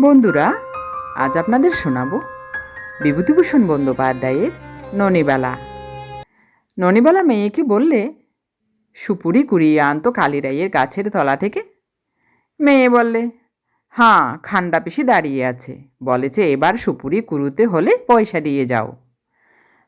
বন্ধুরা, আজ আপনাদের শোনাবো বিভূতিভূষণ বন্দ্যোপাধ্যায়ের ননিবেলা। ননিবেলা মেয়েকে বললে, সুপুরি কুড়িয়ে আনতো কালীরাইয়ের গাছের তলা থেকে। মেয়ে বললে, হাঁ, খান্ডা পিসি দাঁড়িয়ে আছে। বলেছে এবার সুপুরি কুড়ুতে হলে পয়সা দিয়ে যাও।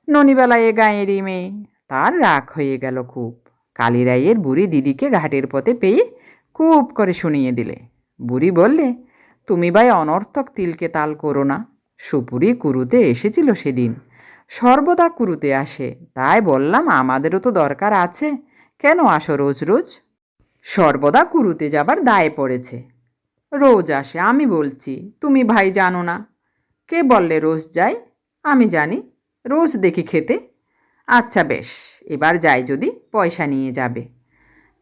ননিবেলা এ গাঁয়েরই মেয়ে, তার রাগ হয়ে গেল খুব। কালীরাইয়ের বুড়ি দিদিকে ঘাটের পথে পেয়ে খুব করে শুনিয়ে দিলে। বুড়ি বললে তুমি ভাই অনর্থক তিলকে তাল করো না। সুপুরি কুরুতে এসেছিল সেদিন। সর্বদা কুরুতে আসে। তাই বললাম, আমাদেরও তো দরকার আছে। কেন আসো রোজ রোজ? সর্বদা কুরুতে যাবার দায়ে পড়েছে। রোজ আসে, আমি বলছি, তুমি ভাই জানো না। কে বললে রোজ যাই? আমি জানি। রোজ দেখি খেতে। আচ্ছা বেশ, এবার যাই যদি, পয়সা নিয়ে যাবে।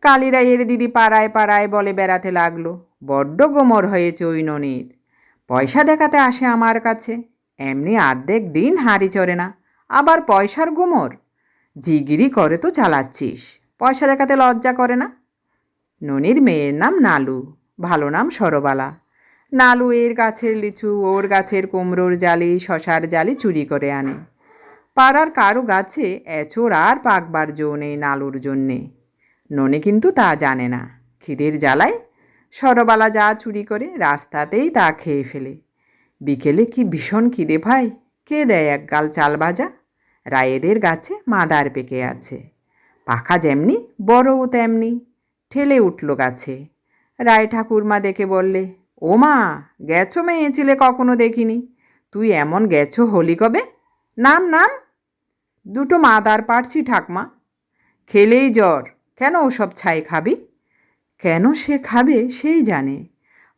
কালীরাইয়ের দিদি পাড়ায় পাড়ায় বলে বেড়াতে লাগল। বড্ড গোমর হয়েছে ওই ননির পয়সা দেখাতে আসে আমার কাছে। এমনি আর্ধেক দিন হাঁড়ি চড়ে না, আবার পয়সার গোমর। জিগিরি করে তো চালাচ্ছিস, পয়সা দেখাতে লজ্জা করে না? ননির মেয়ের নাম নালু, ভালো নাম সরবালা। নালু এর গাছের লিচু, ওর গাছের কুমড়োর জালি, শশার জালি চুরি করে আনে। পাড়ার কারও গাছে এচোর আর পাকবার জো নেই নালুর জন্যে। ননি কিন্তু তা জানে না। খিদের জ্বালায় সরবালা যা চুরি করে রাস্তাতেই তা খেয়ে ফেলে। বিকেলে কি ভীষণ খিদে ভাই কে দেয় এক গাল চাল ভাজা? রায়েদের গাছে মাদার পেকে আছে। পাখা যেমনি, বড়ও তেমনি। ঠেলে উঠল গাছে। রায় ঠাকুরমা দেখে বললে, ও মা, গেছো মেয়ে ছিলে কখনো দেখিনি? তুই এমন গেছো হলি কবে? নাম নাম? দুটো মাদার পারছি ঠাকমা। খেলেই জ্বর। কেন ওসব ছাই খাবি? কেন সে খাবে সেই জানে।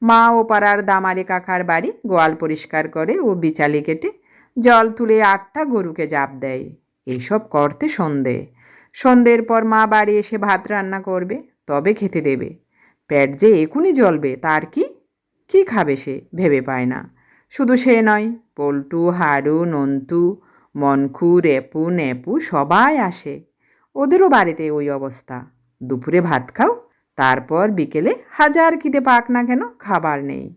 মা ও পাড়ার দামারে কাকার বাড়ি গোয়াল পরিষ্কার করে ও বিচালি কেটে জল তুলে আটটা গরুকে জাপ দেয়। এইসব করতে সন্ধে। সন্ধ্যের পর মা বাড়ি এসে ভাত রান্না করবে, তবে খেতে দেবে। প্যাট যে এখুনি জ্বলবে, তার কি? কি খাবে সে ভেবে পায় না। শুধু সে নয়, পল্টু, হাড়ু, নন্তু, মনখু, রেপু, নেপু সবাই আসে। ওদেরও বাড়িতে ওই অবস্থা। দুপুরে ভাত খাও তারপর বিকেলে হাজার খিদে পাক না কেন খাবার নেই।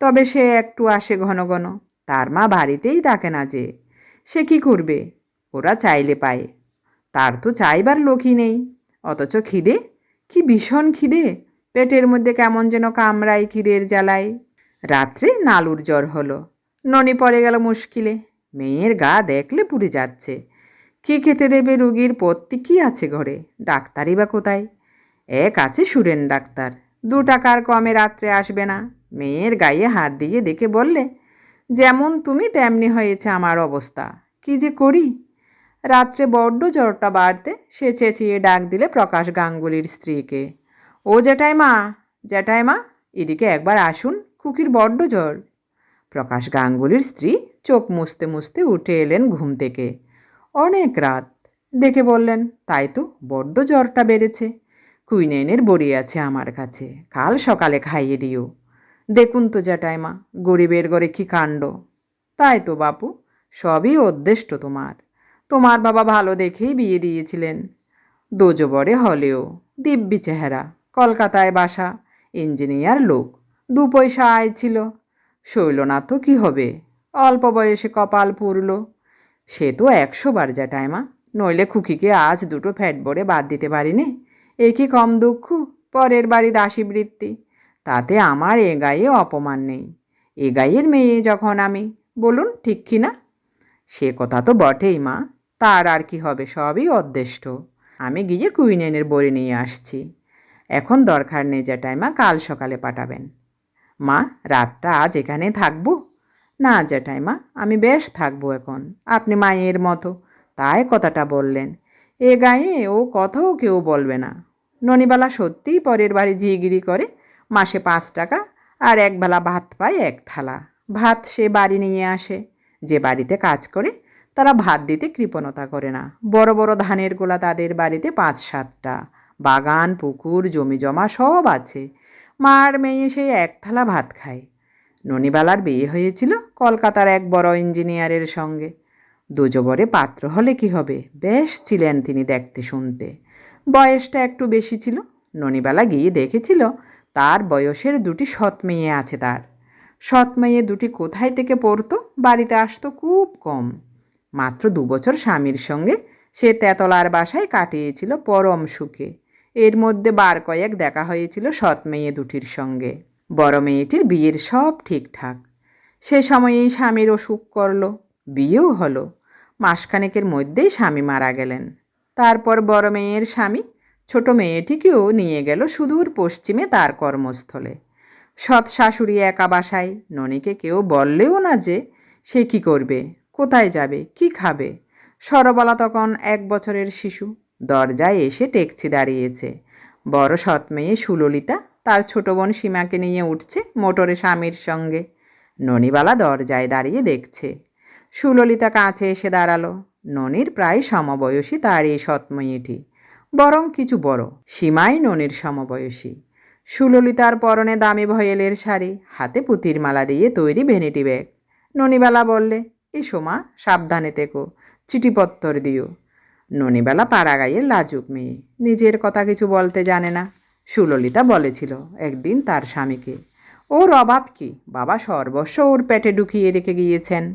তবে সে একটু আসে ঘন ঘন। তার মা বাড়িতেই থাকে না যে। সে কি করবে? ওরা চাইলে পায়। তার তো চাইবার লোকই নেই। অথচ খিদে? কি ভীষণ খিদে? পেটের মধ্যে কেমন যেন কামড়ায় খিদের জ্বালায়। রাত্রে নালুর জ্বর হলো। ননি পড়ে গেল মুশকিলে। মেয়ের গা দেখলে পুড়ে যাচ্ছে। কি খেতে দেবে রুগীর পত্তি? কি আছে ঘরে? ডাক্তারই বা কোথায়? এক আছে সুরেন ডাক্তার। দু টাকার কমে রাত্রে আসবে না। মেয়ের গায়ে হাত দিয়ে দেখে বললে, যেমন তুমি, তেমনি হয়েছে আমার অবস্থা। কি যে করি? রাত্রে বড্ড জ্বরটা বাড়তে সে চেঁচিয়ে ডাক দিলে প্রকাশ গাঙ্গুলির স্ত্রীকে। ও জেঠাই মা জেঠাই মা, এদিকে একবার আসুন, খুকির বড্ড জ্বর। প্রকাশ গাঙ্গুলির স্ত্রী চোখ মুছতে মুছতে উঠে এলেন ঘুম থেকে। অনেক রাত। দেখে বললেন, তাই তো, বড্ড জ্বরটা বেড়েছে। কুইনেনের বড়ি আছে আমার কাছে। কাল সকালে খাইয়ে দিও। দেখুন তো জ্যাঠাইমা, গরিবের ঘরে কি কাণ্ড? তাই তো বাপু, সবই অদ্দেষ্ট তোমার। তোমার বাবা ভালো দেখেই বিয়ে দিয়েছিলেন। দোজবরে হলেও, দিব্যি চেহারা, কলকাতায় বাসা, ইঞ্জিনিয়ার লোক, দু পয়সা আয় ছিল। শৈল না তো কী হবে? অল্প বয়সে কপাল পুরল। সে তো একশো বার জ্যাঠাইমা, নইলে খুকিকে আজ দুটো ফ্যাট বড়ে বাদ দিতে পারিনি? এ কি কম দুঃখ? পরের বাড়ি দাসী বৃত্তি তাতে আমার এ গায়ে অপমান নেই। এ গায়ের মেয়ে যখন আমি, বলুন ঠিক কি না? সে কথা তো বটেই মা, তার আর কি হবে সবই অদ্দেষ্ট আমি গিয়ে কুইনেনের বড়ি নিয়ে আসছি। এখন দরকার নেই জ্যাঠাইমা কাল সকালে পাঠাবেন। মা, রাতটা আজ এখানে থাকব? না জ্যাঠাইমা আমি বেশ থাকব এখন। আপনি মায়ের মতো। তাই কথাটা বললেন। এ গায়ে ও কথাও কেউ বলবে না। ননিবালা সত্যিই পরের বাড়ি জিগিরি করে, মাসে পাঁচ টাকা আর একবেলা ভাত পায় এক থালা। ভাত সে বাড়ি নিয়ে আসে। যে বাড়িতে কাজ করে, তারা ভাত দিতে কৃপণতা করে না। বড় বড় ধানের গোলা তাদের বাড়িতে পাঁচ সাতটা। বাগান, পুকুর, জমি জমা সব আছে। মার মেয়ে সেই এক থালা ভাত খায়। ননিবালার বিয়ে হয়েছিল কলকাতার এক বড় ইঞ্জিনিয়ারের সঙ্গে। দুজবরে পাত্র হলে কি হবে? বেশ ছিলেন তিনি দেখতে শুনতে। বয়সটা একটু বেশি ছিল। ননিবালা গিয়ে দেখেছিল তার বয়সের দুটি সৎ মেয়ে আছে তার। সৎ মেয়ে দুটি কোথায় থেকে পড়তো? বাড়িতে আসতো খুব কম। মাত্র দু বছর স্বামীর সঙ্গে সে তেতলার বাসায় কাটিয়েছিল পরম সুখে। এর মধ্যে বার কয়েক দেখা হয়েছিল সৎ মেয়ে দুটির সঙ্গে। বড় মেয়েটির বিয়ের সব ঠিকঠাক। সে সময়েই স্বামীর অসুখ করল, বিয়েও হলো। মাসখানেকের মধ্যেই স্বামী মারা গেলেন। তারপর বড় মেয়ের স্বামী, ছোট মেয়েটিকেও নিয়ে গেল সুদূর পশ্চিমে তার কর্মস্থলে। সৎ শাশুড়ি একা বাসায়, ননীকে কেউ বললেও না যে, সে কি করবে, কোথায় যাবে, কি খাবে। সরবলা তখন এক বছরের শিশু, দরজায় এসে টেকছি দাঁড়িয়েছে। বড় সৎ মেয়ে সুললিতা, তার ছোট বোন সীমাকে নিয়ে উঠছে মোটরে স্বামীর সঙ্গে। ননীবালা দরজায় দাঁড়িয়ে দেখছে। সুললিতা কাছে এসে দাঁড়াল। ননির প্রায় সমবয়সী তার এই সৎ মেয়েটি। বরং কিছু বড়, সীমাই ননির সমবয়সী। সুললিতার পরনে দামি ভয়েলের শাড়ি, হাতে পুতির মালা দিয়ে তৈরি ভেনিটি ব্যাগ। ননিবালা বললে, এসো মা, সাবধানে তেকো চিঠিপত্তর দিও। ননিবেলা পাড়া গাইয়ের লাজুক মেয়ে, নিজের কথা কিছু বলতে জানে না। সুললিতা বলেছিল, একদিন তার স্বামীকে। ওর অভাব কি? বাবা সর্বস্ব ওর পেটে ঢুকিয়ে রেখে গিয়েছেন।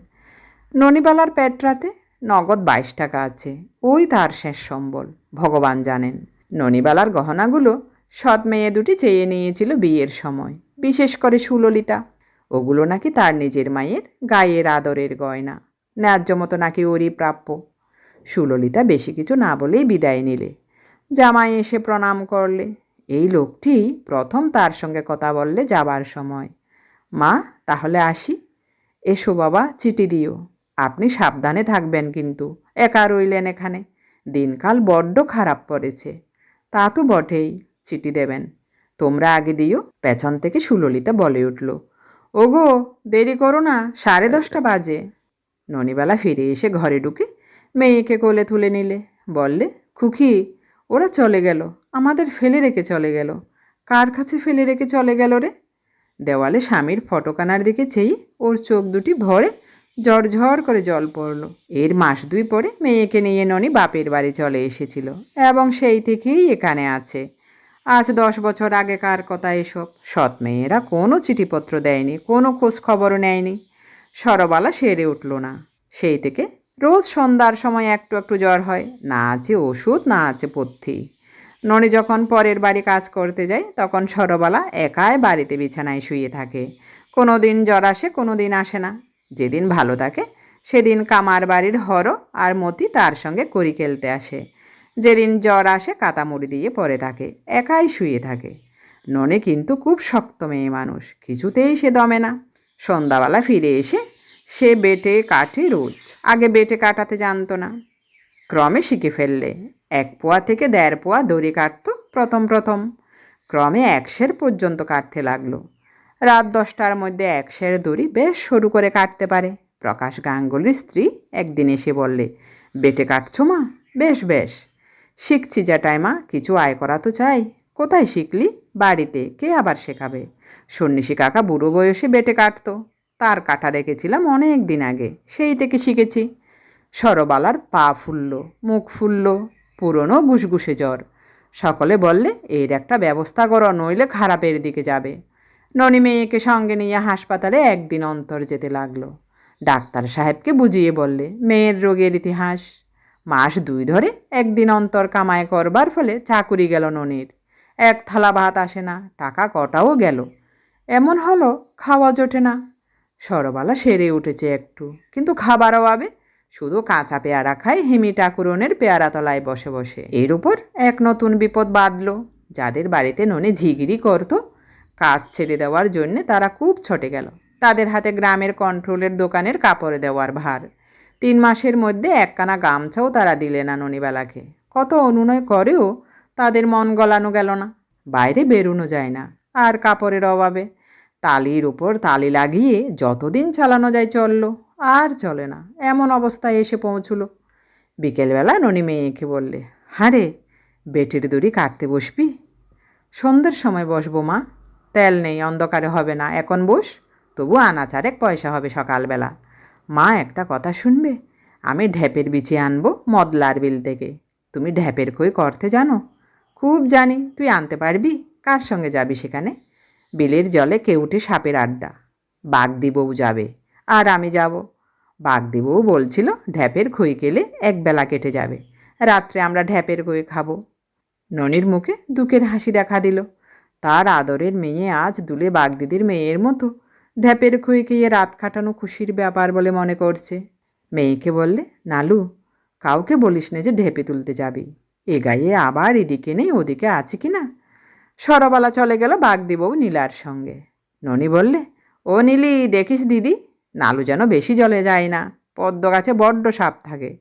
ননিবালার পেটরাতে নগদ বাইশ টাকা আছে। ওই তার শেষ সম্বল। ভগবান জানেন, ননিবালার গহনাগুলো সৎ মেয়ে দুটি চেয়ে নিয়েছিল বিয়ের সময়, বিশেষ করে সুললিতা। ওগুলো নাকি তার নিজের মায়ের গায়ের আদরের গয়না, ন্যায্য মতো নাকি ওরই প্রাপ্য। সুললিতা বেশি কিছু না বলেই বিদায় নিলে। জামাই এসে প্রণাম করলে। এই লোকটি প্রথম তার সঙ্গে কথা বললে যাবার সময়, মা, তাহলে আসি। এসো বাবা, চিঠি দিও। আপনি সাবধানে থাকবেন কিন্তু। একা রইলেন এখানে। দিনকাল বড্ড খারাপ পড়েছে। তা তো বটেই, চিঠি দেবেন। তোমরা আগে দিও, পেছন থেকে সুললিতা বলে উঠল। ওগো, দেরি করো না, সাড়ে দশটা বাজে। ননিবেলা ফিরে এসে ঘরে ঢুকে মেয়েকে কোলে তুলে নিলে। বললে, খুকি, ওরা চলে গেল। আমাদের ফেলে রেখে চলে গেল। কার কাছে ফেলে রেখে চলে গেল রে? দেওয়ালে স্বামীর ফটোকানার দিকে চেয়ে ওর চোখ দুটি ভরে ঝড় করে জল পড়ল। এর মাস দুই পরে মেয়েকে নিয়ে ননি বাপের বাড়ি চলে এসেছিল এবং সেই থেকেই এখানে আছে। আজ দশ বছর আগেকার কথা এসব। সৎ মেয়েরা কোনো চিঠিপত্র দেয়নি, কোনো খোঁজ খবরও নেয়নি। সরবালা সেরে উঠল না। সেই থেকে রোজ সন্ধ্যার সময় একটু একটু জ্বর হয়, না আছে ওষুধ, না আছে পথ্যি ননি যখন পরের বাড়ি কাজ করতে যায়, তখন সরবালা একাই বাড়িতে বিছানায় শুয়ে থাকে। কোনো দিন জ্বর আসে, কোনো দিন আসে না। যেদিন ভালো থাকে, সেদিন কামার বাড়ির হর আর মতি তার সঙ্গে করি খেলতে আসে। যেদিন জ্বর আসে, কাতামুড়ি দিয়ে পড়ে থাকে, একাই শুয়ে থাকে। ননে কিন্তু খুব শক্ত মেয়ে মানুষ, কিছুতেই সে দমে না। সন্ধ্যাবেলা ফিরে এসে সে বেটে কাটে রোজ, আগে বেটে কাটাতে জানতো না। ক্রমে শিখে ফেললে, এক পোয়া থেকে দেড় পোয়া দড়ি কাটতো প্রথম প্রথম। ক্রমে একশের পর্যন্ত কাটতে লাগল। রাত দশটার মধ্যে এক একশের দড়ি বেশ সরু করে কাটতে পারে। প্রকাশ গাঙ্গুলির স্ত্রী একদিন এসে বললে, বেটে কাটছো মা? বেশ বেশ। শিখছি জ্যাঠাই মা কিছু আয় করা তো চাই। কোথায় শিখলি? বাড়িতে। কে আবার শেখাবে? সন্ন্যাসী কাকা বুড়ো বয়সে বেটে কাটতো। তার কাটা দেখেছিলাম অনেক দিন আগে। সেই থেকে শিখেছি। সরবালার পা ফুলল, মুখ ফুলল, পুরনো গুসগুসে জ্বর। সকলে বললে, এর একটা ব্যবস্থা করো, নইলে খারাপের দিকে যাবে। ননি মেয়েকে সঙ্গে নিয়ে হাসপাতালে একদিন অন্তর যেতে লাগল। ডাক্তার সাহেবকে বুঝিয়ে বললে, মেয়ের রোগের ইতিহাস। মাস দুই ধরে একদিন অন্তর কামায় করবার ফলে চাকুরি গেল ননির। এক থালা ভাত আসে না, টাকা কটাও গেল। এমন হলো খাওয়া জোটে না। সরবালা সেরে উঠেছে একটু, কিন্তু খাবার অভাবে শুধু কাঁচা পেয়ারা খায় হিমি ঠাকুরনের পেয়ারা তলায় বসে বসে। এর উপর এক নতুন বিপদ বাঁধল। যাদের বাড়িতে ননি ঝিগিরি করত কাজ ছেড়ে দেওয়ার জন্যে তারা খুব ছটে গেল। তাদের হাতে গ্রামের কন্ট্রোলের দোকানের কাপড়ে দেওয়ার ভার। তিন মাসের মধ্যে একখানা গামছাও তারা দিলে না ননিবেলাকে। কত অনুনয় করেও তাদের মন গলানো গেল না। বাইরে বেরোনো যায় না, আর কাপড়ের অভাবে। তালির উপর তালি লাগিয়ে যতদিন চালানো যায় চলল, আর চলে না, এমন অবস্থায় এসে পৌঁছল। বিকেলবেলা ননি মেয়েকে বললে, হারে, বেটির দড়ি কাটতে বসবি? সন্ধ্যের সময় বসবো মা। তেল নেই, অন্ধকারে হবে না। এখন বস, তবু আনা চারেক পয়সা হবে সকালবেলা। মা একটা কথা শুনবে? আমি ঢ্যাপের বিচি আনব মদলার বিল থেকে। তুমি ঢ্যাপের খই করতে জানো? খুব জানি, তুই আনতে পারবি? কার সঙ্গে যাবি সেখানে? বিলের জলে কেউটে সাপের আড্ডা। বাগদি বউ যাবে। আর আমি যাব। বাগদি বউ বলছিল, ঢ্যাপের খই কেলে একবেলা কেটে যাবে। রাত্রে আমরা ঢ্যাপের খই খাব। ননির মুখে দুঃখের হাসি দেখা দিল। তার আদরের মেয়ে আজ দুলে বাগদিদির মেয়ের মতো। ঢ্যাপের খই খেয়ে রাত কাটানো খুশির ব্যাপার বলে মনে করছে। মেয়েকে বললে, নালু, কাউকে বলিস না যে ঢেপে তুলতে যাবি। এ গায়ে আবার এদিকে নেই, ওদিকে আছে কি না? সরবালা চলে গেল বাগদিবউ নীলার সঙ্গে। ননি বললে, ও নীলি, দেখিস দিদি, নালু যেন বেশি জলে যায় না, পদ্ম গাছে বড্ড সাপ থাকে।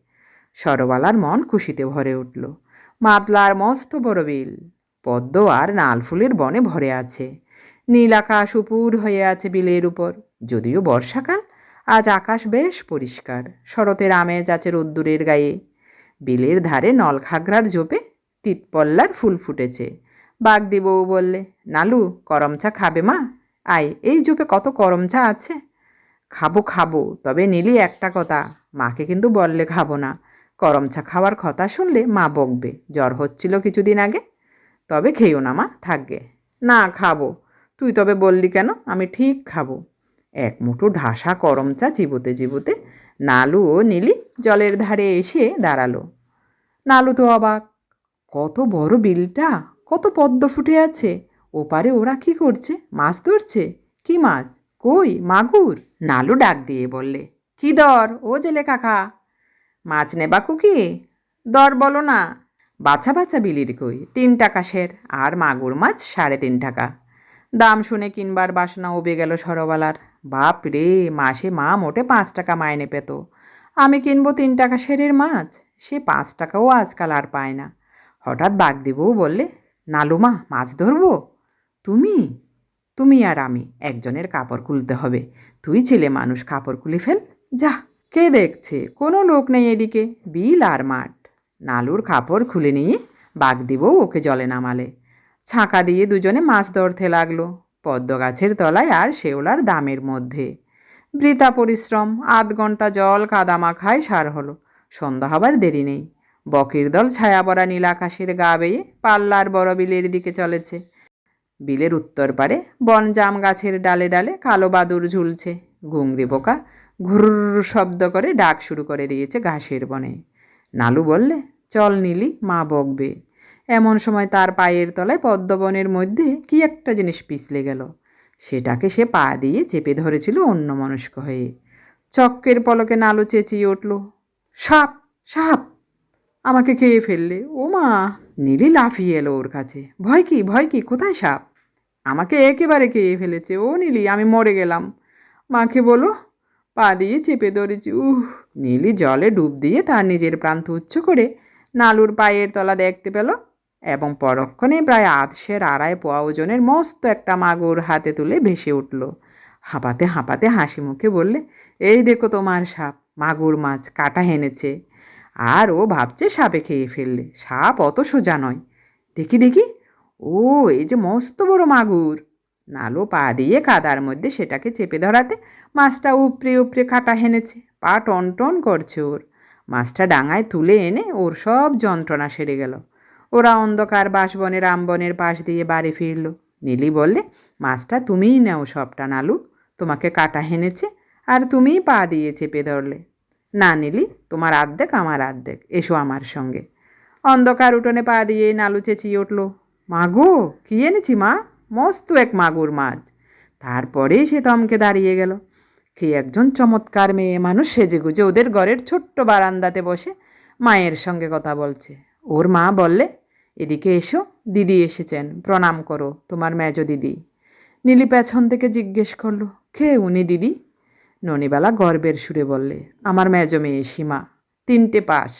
সরবালার মন খুশিতে ভরে উঠল। মাতলার মস্ত বড় বিল পদ্ম আর নাল ফুলের বনে ভরে আছে। নীল আকাশ উপুর হয়ে আছে বিলের উপর। যদিও বর্ষাকাল, আজ আকাশ বেশ পরিষ্কার। শরতের আমেজ আছে রোদ্দুরের গায়ে। বিলের ধারে নলখাগড়ার জোপে তিতপল্লার ফুল ফুটেছে। বাগদি বউ বললে, নালু করমচা খাবে মা? আয়, এই জোপে কত করম চা আছে? খাব খাব, তবে নিলি একটা কথা। মাকে কিন্তু বললে খাব না। করম চা খাওয়ার কথা শুনলে মা বকবে। জ্বর হচ্ছিল কিছুদিন আগে। তবে খেয়েও না মা, থাকবে। না খাব। তুই তবে বললি কেন? আমি ঠিক খাব। এক মুঠো ঢাসা করম চা চিবোতে চিবোতে নালু ও নীলি জলের ধারে এসে দাঁড়াল। নালু তো অবাক। কত বড় বিলটা, কত পদ্ম ফুটে আছে। ওপারে ওরা কি করছে? মাছ ধরছে? কি মাছ? কই? মাগুর? নালু ডাক দিয়ে বললে, কি দর? ও জেলে কাকা। মাছ নেবা কুকি? দর বলো না। বাছা বাছা বিলির কই, তিন টাকা সের, আর মাগুর মাছ সাড়ে তিন টাকা। দাম শুনে কিনবার বাসনা উবে গেল সরবালার বাপ রে, মাসে মা মোটে পাঁচ টাকা মাইনে পেত। আমি কিনবো তিন টাকা সেরের মাছ, সে পাঁচ টাকাও আজকাল আর পায় না। হঠাৎ বাগ দিবও বললে নালুমা মাছ ধরবো? তুমি? তুমি আর আমি একজনের কাপড় খুলতে হবে। তুই ছেলে মানুষ কাপড় খুলে ফেল, যা। কে দেখছে? কোনো লোক নেই এদিকে, বিল আর মাঠ। নালুর কাপড় খুলে নিয়ে বাগ দিবও ওকে জলে নামালে। ছাঁকা দিয়ে দুজনে মাছ ধরতে লাগল। পদ্ম গাছের তলায় আর শেওলার দামের মধ্যে। বৃথা পরিশ্রম, আধ ঘণ্টা জল কাদা মাখায় সার হলো। সন্ধ্যা হবার দেরি নেই। বকের দল ছায়া পড়া নীল আকাশের গা বেয়ে পাল্লার বড় বিলের দিকে চলেছে। বিলের উত্তর পারে বনজাম গাছের ডালে ডালে কালো বাদুর ঝুলছে। ঘুংরি বোকা ঘুর শব্দ করে ডাক শুরু করে দিয়েছে ঘাসের বনে। নালু বললে, চল নিলি, মা বকবে। এমন সময় তার পায়ের তলায় পদ্মবনের মধ্যে কি একটা জিনিস পিছলে গেল। সেটাকে সে পা দিয়ে চেপে ধরেছিল অন্য মনস্ক হয়ে। চক্কের পলকে নালু চেঁচিয়ে উঠল, সাপ সাপ, আমাকে খেয়ে ফেললে। ও মা, নীলি লাফিয়ে এলো ওর কাছে, ভয় কি ভয় কি, কোথায় সাপ? আমাকে একেবারে খেয়ে ফেলেছে, ও নীলি, আমি মরে গেলাম। মাকে বলো, পা দিয়ে চেপে ধরেছি, উহ নীলি জলে ডুব দিয়ে তার নিজের প্রান্ত উচ্চ করে নালুর পায়ের তলা দেখতে পেল এবং পরক্ষণে প্রায় আধশের আড়াই পোয়া ওজনের মস্ত একটা মাগুর হাতে তুলে ভেসে উঠল। হাঁপাতে হাঁপাতে হাসি মুখে বললে, এই দেখো তোমার সাপ, মাগুর মাছ, কাটা হেনেছে। আর ও ভাবছে সাপে খেয়ে ফেললে, সাপ অত সোজা নয়। দেখি দেখি, ও, এই যে মস্ত বড় মাগুর। নালো পা দিয়ে কাদার মধ্যে সেটাকে চেপে ধরাতে মাছটা উপরে উপরে কাটা হেনেছে। পা টন টন করছে ওর। মাছটা ডাঙায় তুলে এনে ওর সব যন্ত্রণা সেরে গেল। ওরা অন্ধকার বাঁশবনের আমবনের পাশ দিয়ে বাড়ি ফিরল। নীলি বললে, মাছটা তুমিই নেও সবটা, নালু। তোমাকে কাটা হেনেছে আর তুমিই পা দিয়ে চেপে ধরলে। না নীলি, তোমার আর্ধেক আমার আর্ধেক, এসো আমার সঙ্গে। অন্ধকার উঠোনে পা দিয়ে নালু চেঁচিয়ে উঠল মাগো কি এনেছি মা? মস্ত এক মাগুর মাছ। তারপরেই সে থমকে দাঁড়িয়ে গেল। কি একজন চমৎকার মেয়ে মানুষ সেজে গুজে ওদের ঘরের ছোট্ট বারান্দাতে বসে মায়ের সঙ্গে কথা বলছে। ওর মা বললে, এদিকে এসো, দিদি এসেছেন, প্রণাম করো, তোমার মেজ দিদি। নীলি পেছন থেকে জিজ্ঞেস করল, কে উনি দিদি? ননিবালা গর্বের সুরে বললে, আমার মেজ মেয়ে সীমা, তিনটে পাস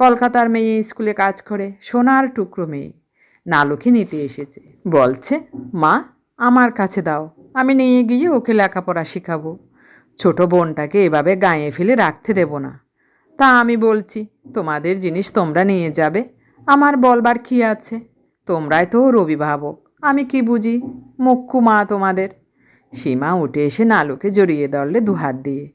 কলকাতার মেয়ে স্কুলে কাজ করে, সোনার টুকরো মেয়ে। নালুকে নিতে এসেছে। বলছে, মা, আমার কাছে দাও, আমি নিয়ে গিয়ে ওকে লেখাপড়া শেখাবো। ছোট বোনটাকে এভাবে গায়ে ফেলে রাখতে দেব না। তা আমি বলছি, তোমাদের জিনিস তোমরা নিয়ে যাবে। আমার বলবার কি আছে? তোমরাই তো ওর অভিভাবক, আমি কি বুঝি? মুখ্যু মা তোমাদের। সীমা উঠে এসে নালুকে জড়িয়ে ধরলে দুহাত দিয়ে।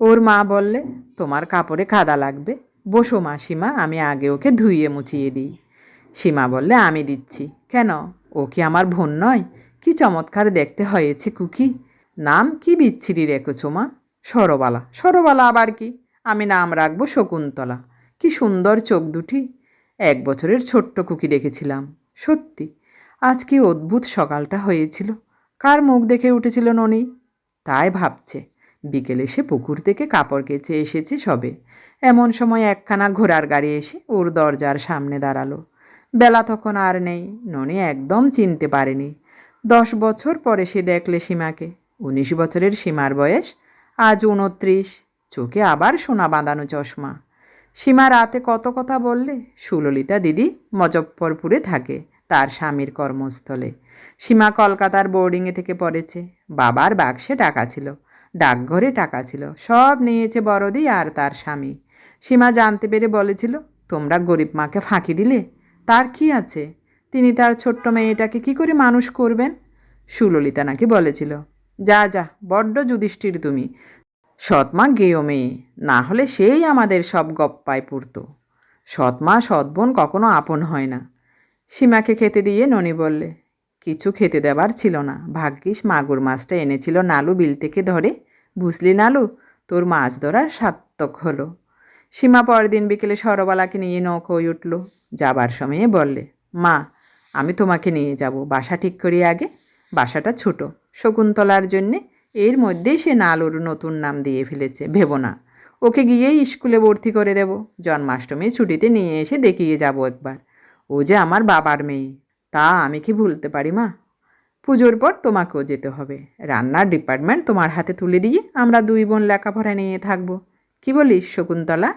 ওর মা বললে, তোমার কাপড়ে কাদা লাগবে, বসো মা সীমা, আমি আগে ওকে ধুইয়ে মুছিয়ে দিই। সীমা বললে, আমি দিচ্ছি। কেন? ও কি আমার বোন নয়? কি চমৎকার দেখতে হয়েছে কুকি। নাম কি বিচ্ছিরি রেখেছো মা? সরবালা। সরবালা আবার কি? আমি নাম রাখব শকুন্তলা। কি সুন্দর চোখ দুটি। এক বছরের ছোট্ট কুকি দেখেছিলাম। সত্যি, আজ কি অদ্ভুত সকালটা হয়েছিল। কার মুখ দেখে উঠেছিল ননি? তাই ভাবছে, বিকেলে সে পুকুর থেকে কাপড় কেচে এসেছে সবে। এমন সময় একখানা ঘোড়ার গাড়ি এসে ওর দরজার সামনে দাঁড়াল। বেলা তখন আর নেই, ননি একদম চিনতে পারেনি। দশ বছর পরে সে দেখলে সীমাকে। উনিশ বছরের সীমার বয়স, আজ উনত্রিশ। চোখে আবার সোনা বাঁধানো চশমা। সীমা রাতে কত কথা বললে? সুললিতা দিদি মজফ্ফরপুরে থাকে, তার স্বামীর কর্মস্থলে। সীমা কলকাতার বোর্ডিংয়ে থেকে পড়েছে। বাবার বাক্সে টাকা ছিল, ডাকঘরে টাকা ছিল, সব নিয়েছে বড়দি আর তার স্বামী। সীমা জানতে পেরে বলেছিল, তোমরা গরিব মাকে ফাঁকি দিলে? তার কি আছে? তিনি তার ছোট্ট মেয়েটাকে কি করে মানুষ করবেন? সুললিতা নাকি বলেছিল যা যা, বড্ড যুধিষ্ঠির তুমি। সৎমা গেও মেয়ে, না হলে সেই আমাদের সব গপ্পায় পুরত সৎমা, সৎবোন কখনো আপন হয় না। সীমাকে খেতে দিয়ে ননি বললে, কিছু খেতে দেবার ছিল না। ভাগ্যিস মাগুর মাছটা এনেছিল নালু বিল থেকে ধরে। বুঝলি নালু, তোর মাছ ধরার সার্থক হলো। সীমা পরদিন বিকেলে সরবালাকে নিয়ে নৌকোয় উঠল। যাবার সময়ে বললে, মা, আমি তোমাকে নিয়ে যাব। বাসা ঠিক করি আগে। বাসাটা ছোট। শকুন্তলার জন্যে এর মধ্যেই সে নালুর নতুন নাম দিয়ে ফেলেছে, ভেবো না। ওকে গিয়েই স্কুলে ভর্তি করে দেব। জন্মাষ্টমীর ছুটিতে নিয়ে এসে দেখিয়ে যাব একবার। ও যে আমার বাবার মেয়ে। তা আমি কি ভুলতে পারি, মা? পুজোর পর তোমাকেও যেতে হবে। রান্নার ডিপার্টমেন্ট তোমার হাতে তুলে দিয়ে আমরা দুই বোন লেখাপড়া নিয়ে থাকব। কি বলিস, শকুন্তলা?